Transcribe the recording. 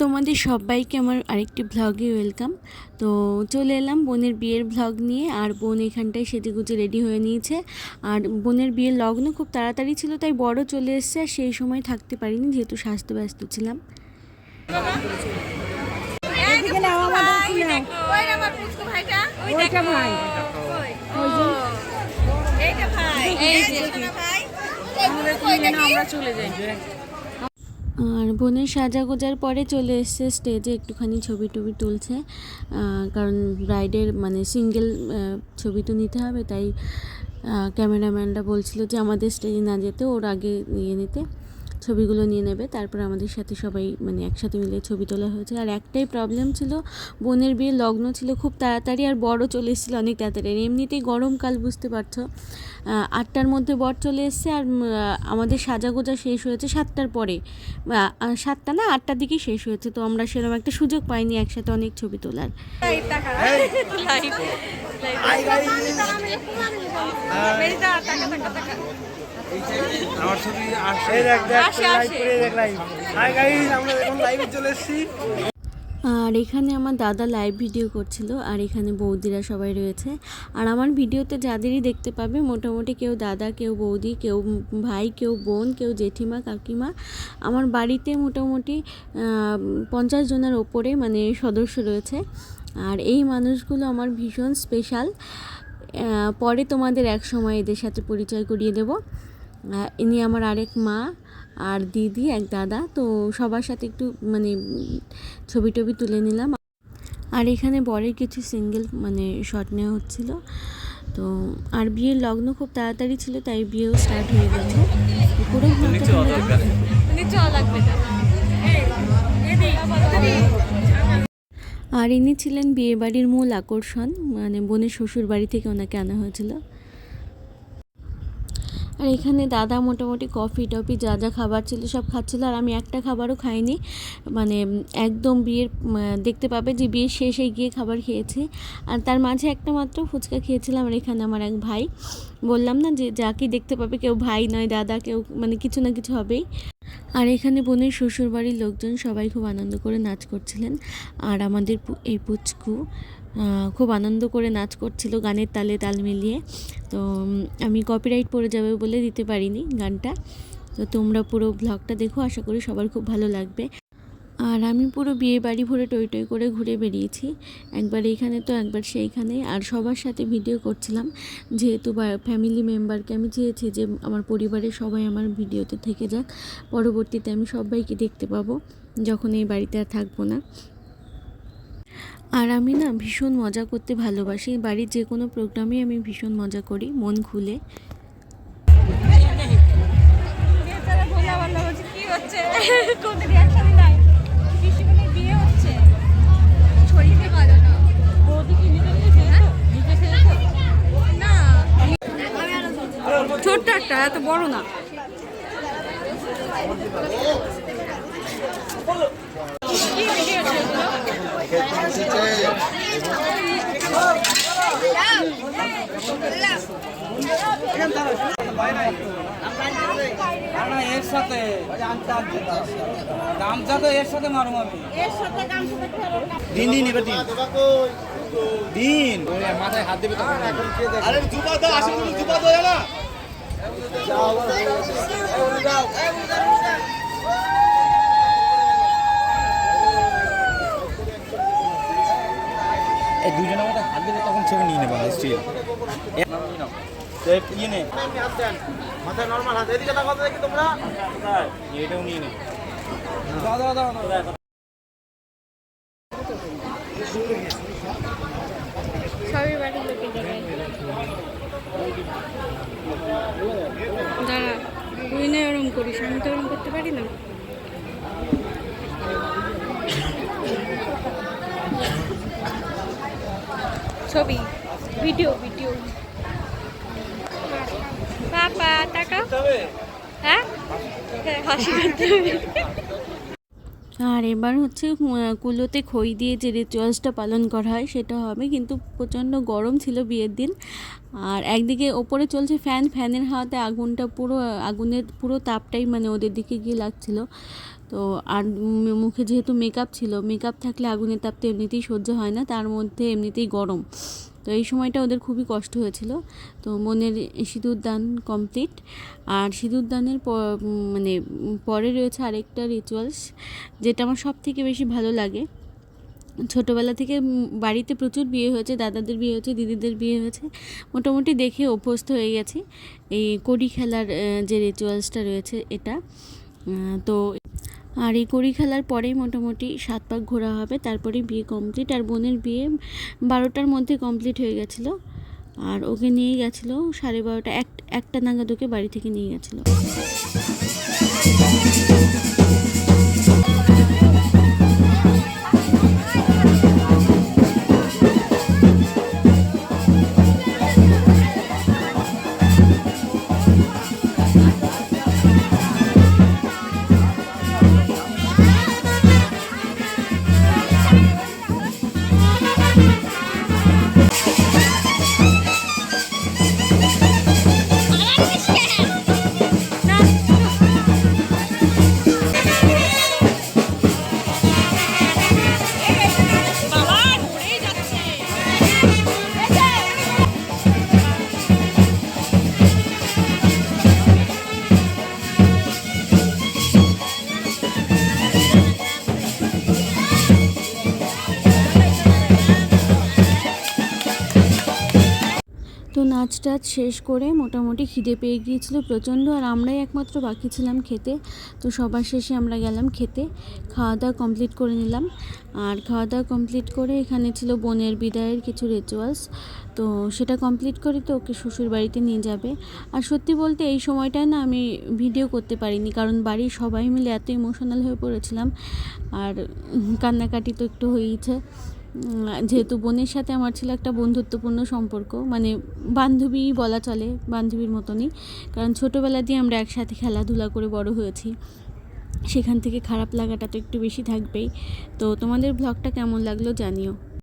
তোমাদের সবাইকে আমার আরেকটি ভ্লগে ওয়েলকাম তো চলে এলাম বোনের বিয়ের ভ্লগ নিয়ে আর বোন এখানটায় সেজে গুজে রেডি হয়ে নিয়েছে। আর বোনের বিয়ের লগ্ন খুব তাড়াতাড়ি ছিল তাই বড় চলে এসছে আর সেই সময় থাকতে পারিনি যেহেতু স্বাস্থ্য ব্যস্ত ছিলাম আমরা চলে যাই আর বোনের সাজা গোজার পরে চলে এসছে স্টেজে, একটুখানি ছবি টবি তুলছে। কারণ ব্রাইডের মানে সিঙ্গেল ছবি তো নিতে হবে, তাই ক্যামেরাম্যানরা বলছিল যে আমাদের স্টেজে না যেতে, ওর আগে নিয়ে নিতে, ছবিগুলো নিয়ে নেবে, তারপর আমাদের সাথে সবাই মানে একসাথে মিলে ছবি তোলা হয়েছে। আর একটাই প্রবলেম ছিল, বোনের বিয়ে লগ্ন ছিল খুব তাড়াতাড়ি, আর বড় চলে এসেছিল অনেক তাড়াতাড়ি এমনিতেই গরমকাল, বুঝতে পারছ? আটটার মধ্যে বর চলে এসছে আর আমাদের সাজাগোজা শেষ হয়েছে সাতটার পরে। সাতটা না আটটার দিকেই শেষ হয়েছে তো আমরা সেরকম একটা সুযোগ পাইনি একসাথে অনেক ছবি তোলার। আমার ছবি আসে। দেখ দেখ লাইভ করে দেখ লাইভ হাই গাইস আমরা এখন লাইভে চলে এসেছি। আর এখানে আমার দাদা লাইভ ভিডিও করছিল, আর এখানে বৌদিরা সবাই রয়েছে। আর আমার ভিডিওতে যাদেরই দেখতে পাবে, মোটামুটি কেউ দাদা, কেউ বৌদি, কেউ ভাই, কেউ বোন, কেউ জেঠিমা, কাকিমা, আমার বাড়িতে মোটামুটি পঞ্চাশ জনের ওপরে মানে সদস্য রয়েছে। আর এই মানুষগুলো আমার ভীষণ স্পেশাল পরে তোমাদের এক সময় এদের সাথে পরিচয় করিয়ে দেবো। ইনি আমার আরেক মা আর দিদি এক দাদা। তো সবার সাথে একটু মানে ছবি টবি তুলে নিলাম। আর এখানে বরের কিছু সিঙ্গেল মানে শট নেওয়া হচ্ছিল। তো আর বিয়ের লগ্ন খুব তাড়াতাড়ি ছিল তাই বিয়েও স্টার্ট হয়ে গেছে। পুরো আর ইনি ছিলেন বিয়ে বাড়ির মূল আকর্ষণ মানে বোনের শ্বশুর বাড়ি থেকে ওনাকে আনা হয়েছিল। আর এখানে দাদা মোটামুটি কফি টফি যা যা খাবার ছিল সব খাচ্ছিলো আর আমি একটা খাবারও খাইনি। মানে একদম বিয়ের দেখতে পাবে যে বিয়ের শেষে গিয়ে খাবার খেয়েছি। আর তার মাঝে একটা মাত্র ফুচকা খেয়েছিলাম আর এখানে আমার এক ভাই। বললাম না যে যাকে দেখতে পাবে কেউ ভাই নয়, দাদা কেউ মানে কিছু না কিছু হবেই। আর এখানে বোনের শ্বশুরবাড়ির লোকজন সবাই খুব আনন্দ করে নাচ করছিলেন। আর আমাদের এই পুচকু খুব আনন্দ করে নাচ করছিল গানের তালে তাল মিলিয়ে। তো আমি কপিরাইট পড়ে যাবে বলে দিতে পারিনি গানটা। তো তোমরা পুরো ব্লগটা দেখো, আশা করি সবার খুব ভালো লাগবে। আর আমি পুরো বিয়ে বাড়ি ভরে টই টই করে ঘুরে বেরিয়েছি। একবার এইখানে তো একবার সেইখানে। আর সবার সাথে ভিডিও করছিলাম। যেহেতু ফ্যামিলি মেম্বারকে আমি চেয়েছি যে আমার পরিবারের সবাই আমার ভিডিওতে থেকে যাক। পরবর্তীতে আমি সবাইকে দেখতে পাবো। যখন এই বাড়িতে আর থাকব না। আর আমি না ভীষণ মজা করতে ভালোবাসি। বাড়ির যে কোনো প্রোগ্রামে আমি ভীষণ মজা করি মন খুলে। কি হচ্ছে? ছোট্ট একটা এত বড় না। কি ভিডিও ছিল না এর সাথে গামছা তো এর সাথে মারুম আমি দিন দিন এবার দিন। দিন। মাথায় হাত দেবে আরে জুবা দাও আসে তুমি জুবা দাও না এই দুজনের মধ্যে হাত দেবে তখন ছবি নিয়ে নেবা স্টিল ইয়ে নে মাথায় নরমাল হাত এদিকে তাকাও দেখি তোমরা এটাও নিয়ে নে সবই বাড়ির লোকে দেখায় দাঁড়া তুই না ওরম করিস আমি তো ওরম করতে পারি না। ছবি ভিডিও ভিডিও। পাপা টাকা। হ্যাঁ? হ্যাঁ, হাসি করতে হবে। আর এবার হচ্ছে কুলোতে খই দিয়ে যে রিচুয়ালসটা পালন করা হয়, সেটা হবে কিন্তু প্রচণ্ড গরম ছিল বিয়ের দিন। আর একদিকে ওপরে চলছে ফ্যান ফ্যানের হাওয়াতে আগুনটা পুরো, আগুনের পুরো তাপটাই মানে ওদের দিকে গিয়ে লাগছিল। তো আর মুখে যেহেতু মেকআপ ছিল মেকআপ থাকলে আগুনের তাপ তো এমনিতেই সহ্য হয় না, তার মধ্যে এমনিতেই গরম। তো এই সময়টা ওদের খুবই কষ্ট হয়েছিল। তো মনের সিঁদুর দান কমপ্লিট আর সিঁদুর দানের প- মানে পরে রয়েছে আরেকটা রিচুয়ালস যেটা আমার সব থেকে বেশি ভালো লাগে। ছোটোবেলা থেকে বাড়িতে প্রচুর বিয়ে হয়েছে, দাদাদের বিয়ে হয়েছে, দিদিদের বিয়ে হয়েছে। মোটামুটি দেখে অভ্যস্ত হয়ে গেছি। এই কড়ি খেলার যে রিচুয়ালসটা রয়েছে এটা। তো আর এই কড়ি খেলার পরেই মোটামুটি সাত পাক ঘোরা হবে। তারপরে বিয়ে কমপ্লিট আর বোনের বিয়ে বারোটার মধ্যে কমপ্লিট হয়ে গেছিল। আর ওকে নিয়ে গেছিল সাড়ে বারোটা, এক, একটা নাগাদ ওকে বাড়ি থেকে নিয়ে গেছিল। নাচ টাচ শেষ করে মোটামুটি খিদে পেয়ে গিয়েছিল প্রচণ্ড, আর আমরাই একমাত্র বাকি ছিলাম খেতে। তো সবার শেষে আমরা গেলাম খেতে। খাওয়া দাওয়া কমপ্লিট করে নিলাম। আর খাওয়া দাওয়া কমপ্লিট করে এখানে ছিল বোনের বিদায়ের কিছু রিচুয়ালস তো সেটা কমপ্লিট করে তো ওকে শ্বশুর বাড়িতে নিয়ে যাবে। আর সত্যি বলতে এই সময়টায় না আমি ভিডিও করতে পারিনি, কারণ বাড়ির সবাই মিলে এত ইমোশনাল হয়ে পড়েছিলাম। আর কান্নাকাটি তো একটু হয়েইছে। যেহেতু বোনের সাথে আমার ছিল একটা বন্ধুত্বপূর্ণ সম্পর্ক মানে বান্ধবী বলা চলে, বান্ধবীর মতনই। কারণ ছোটোবেলা দিয়ে আমরা একসাথে খেলাধুলা করে বড় হয়েছি। সেখান থেকে খারাপ লাগাটা তো একটু বেশি থাকবেই। তো তোমাদের ব্লগটা কেমন লাগল জানিও।